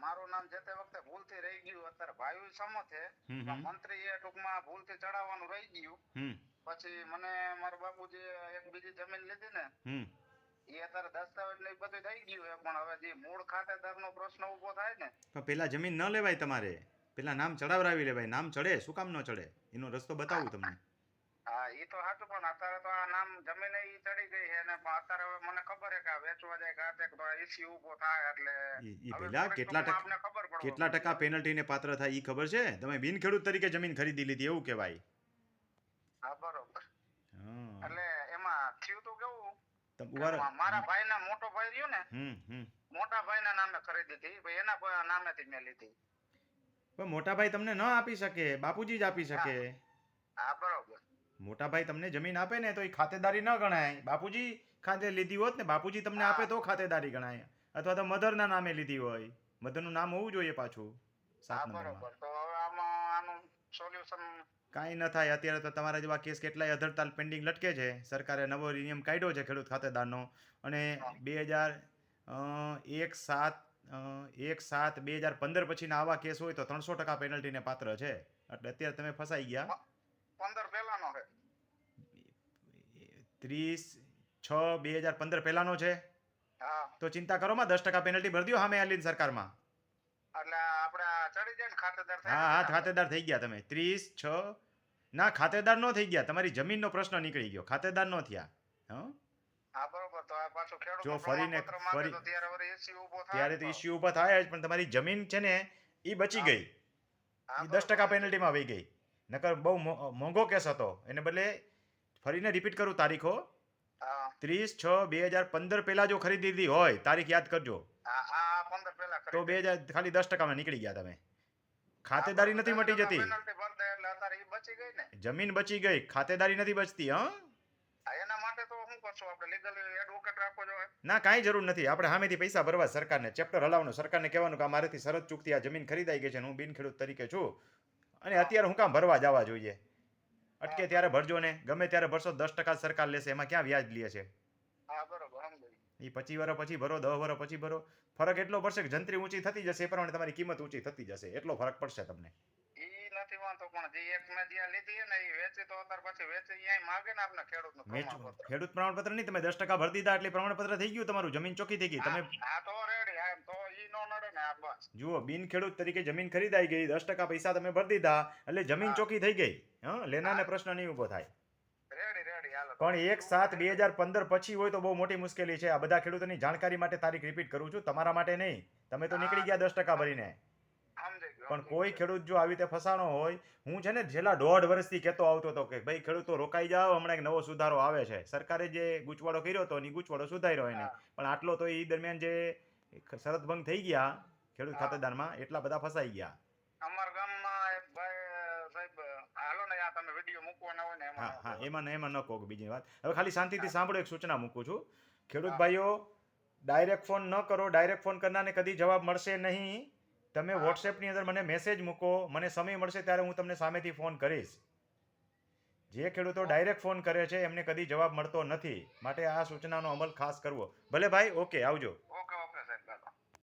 મારું નામ જે તે વખતે ભૂલથી રહી ગયું અત્યારે ભાઈ સમો છે. મંત્રી એ ટૂંકમાં ભૂલથી ચડાવવાનું રહી ગયું. પછી મને મારા બાપુજી એક બીજી જમીન લીધી ને એ અત્યારે દસ્તાવેજ ને બધું થઈ ગયું છે. પણ હવે જે મૂળ ખાતેદાર નો પ્રશ્ન ઊભો થાય ને તો પેલા જમીન ન લેવાય તમારે. પેલા નામ ચડાવરાવી લેવાય. નામ ચડે શું કામ ન ચડે? એનો રસ્તો બતાવું તમને. હા એ તો સાચું પણ અત્યારે તો આ નામ જમીન ઈ ચડી ગઈ છે ને અત્યારે મને ખબર છે કે વેચવા જાય કાતે તો ઇસ્યુ ઊભો થાય એટલે ઈ- પેલા કેટલા ટકા કેટલા ટકા પેનલ્ટી ને પાત્ર થાય ઈ ખબર છે? તમે બિન ખેડૂત તરીકે જમીન ખરીદી લીધી એવું કહેવાય. હા બરોબર. એટલે એમાં થયું તો કેવું? મારા ભાઈ ભાઈના મોટો ભાઈ રહ્યો ને મોટા ભાઈ ના નામે ખરીદી હતી એના નામે નામેથી મેં લીધી પણ મોટા ભાઈ તમને ન આપી શકે બાપુજી જ આપી શકે. હા મોટા ભાઈ તમને જમીન આપે ને તો એ ખાતેદારી ન ગણાય. બાપુજી ખાતે લીધી હોત ને બાપુજી તમને આપે તો ખાતેદારી ગણાય. અથવા તો મધરના નામે લીધી હોય. મધરનું નામ હોવું જોઈએ પાછું. સાત નંબરમાં. કાંઈ ન થાય. અત્યારે તો તમારા જેવા કેસ કેટલાય અધરતાલ પેન્ડિંગ લટકે છે. સરકારે નવો નિયમ કાઢ્યો છે ખેડૂત ખાતેદારનો. અને બે હજાર એક સાત એક સાત બે હજાર પંદર પછીના આવા કેસ હોય તો ત્રણસો ટકા પેનલ્ટીને પાત્ર છે. એટલે અત્યારે તમે ફસાઈ ગયા. પંદર પહેલાનો છે ત્રીસ છ બે હજાર પંદર પહેલાનો છે. તો ચિંતા કરો માં દસ ટકા પેનલ્ટી ભરી દો સામે આલીન સરકારમાં. એટલે આપણે ચડી જાય ખાતેદાર હા હા ખાતેદાર થઈ ગયા તમે. ત્રીસ છ ના ખાતેદાર નો થઈ ગયા. તમારી જમીનનો પ્રશ્ન નીકળી ગયો. ખાતેદાર નો થયા. હા? બરોબર. તો આ પાછું ખેડૂત જો ફરીને- ફરી- ત્યારે તો. ઇસ્યુ ઊભા થાય જ પણ તમારી જમીન છે ને એ બચી ગઈ. દસ ટકા. પેનલ્ટીમાં વહી ગઈ. નકર બહુ મોંઘો કેસ હતો. એને બદલે ફરીને રિપીટ કરું તારીખો ત્રીસ છ બે હજાર પંદર પહેલા જો ખરીદી દીધી હોય તારીખ યાદ કરજો. તો બે હજાર ખાલી દસ ટકામાં નીકળી ગયા તમે. ખાતેદારી નથી મટી જતી. જમીન બચી ગઈ ખાતેદારી નથી બચતી હા? એના માટે તો શું કરશું આપણે લીગલ એડવોકેટ રાખવો જોઈએ. ના કાંઈ જરૂર નથી. આપણે સામેથી પૈસા ભરવા સરકારને ચેપ્ટર હલાવવાનું સરકારને કહેવાનું કે મારેથી શરત ચૂકતી આ જમીન ખરીદાઈ ગઈ છે હું બિન ખેડૂત તરીકે છું. અને અત્યારે હું કામ ભરવા જવા જોઈએ? અટકે ત્યારે ભરજો ને. ગમે ત્યારે ભરશો દસ ટકા સરકાર લેશે. એમાં ક્યાં વ્યાજ લે છે? એ પચીસ વર્ષ પછી ભરો દસ વર્ષ પછી ભરો. ફરક એટલો પડશે કે જંત્રી ઊંચી થતી જશે એ પ્રમાણે તમારી કિંમત ઊંચી થતી જશે. એટલો ફરક પડશે તમને. ઈ નથી વાંધો પણ જે એક મેં જ્યાં લીધી ને ઈ અત્યારે પછી વેચી અહીંયા માગે ને આપણે ખેડૂતનું ખેડૂત પ્રમાણપત્ર નહીં તમે દસ ટકા ભરી દીધા એટલે પ્રમાણપત્ર થઈ ગયું તમારું જમીન ચોખ્ખી થઈ ગઈ. તમે જુઓ બિન ખેડૂત તરીકે જમીન ખરીદાઈ ગઈ દસ ટકા પૈસા તમે ભરી દીધા એટલે જમીન ચોકી થઈ ગઈ. હા લેનારને પ્રશ્ન નહીં ઊભો થાય. પણ એક સાત બે હજાર પંદર પછી હોય તો બહુ મોટી મુશ્કેલી છે. આ બધા ખેડૂતોની જાણકારી માટે તારીખ રિપીટ કરું છું. તમારા માટે નહીં. તમે તો નીકળી ગયા દસ ટકા ભરીને. પણ કોઈ ખેડૂત જો આવી રીતે ફસાણો હોય હું છે ને છેલ્લા દોઢ વર્ષથી કહેતો આવતો હતો કે ભાઈ ખેડૂતો રોકાઈ જાઓ હમણાં એક નવો સુધારો આવે છે. સરકારે જે ગૂંચવાડો કર્યો હતો એ ગૂંચવાડો સુધાર્યો એને. પણ આટલો તો એ દરમિયાન જે શરત ભંગ થઈ ગયા ખેડૂત. ખાતેદારમાં એટલા બધા ફસાઈ ગયા. અમારા ગામમાં એક ભાઈ સાહેબ હાલો ને આ તમે વીડિયો મૂકવાના હોય ને હા એમાં હા એમાં ને એમાં ન કહો બીજી વાત. હવે ખાલી શાંતિથી સાંભળો એક સૂચના મૂકું છું. ખેડૂત ભાઈઓ ડાયરેક્ટ ફોન ન કરો ડાયરેક્ટ ફોન કરનારને કદી જવાબ મળશે નહીં. તમે વોટ્સએપની અંદર મને મેસેજ મૂકો મને સમય મળશે ત્યારે હું તમને સામેથી ફોન કરીશ. જે ખેડૂતો ડાયરેક્ટ ફોન કરે છે એમને કદી જવાબ મળતો નથી. માટે આ સૂચનાનો અમલ ખાસ કરવો. ભલે ભાઈ ઓકે આવજો.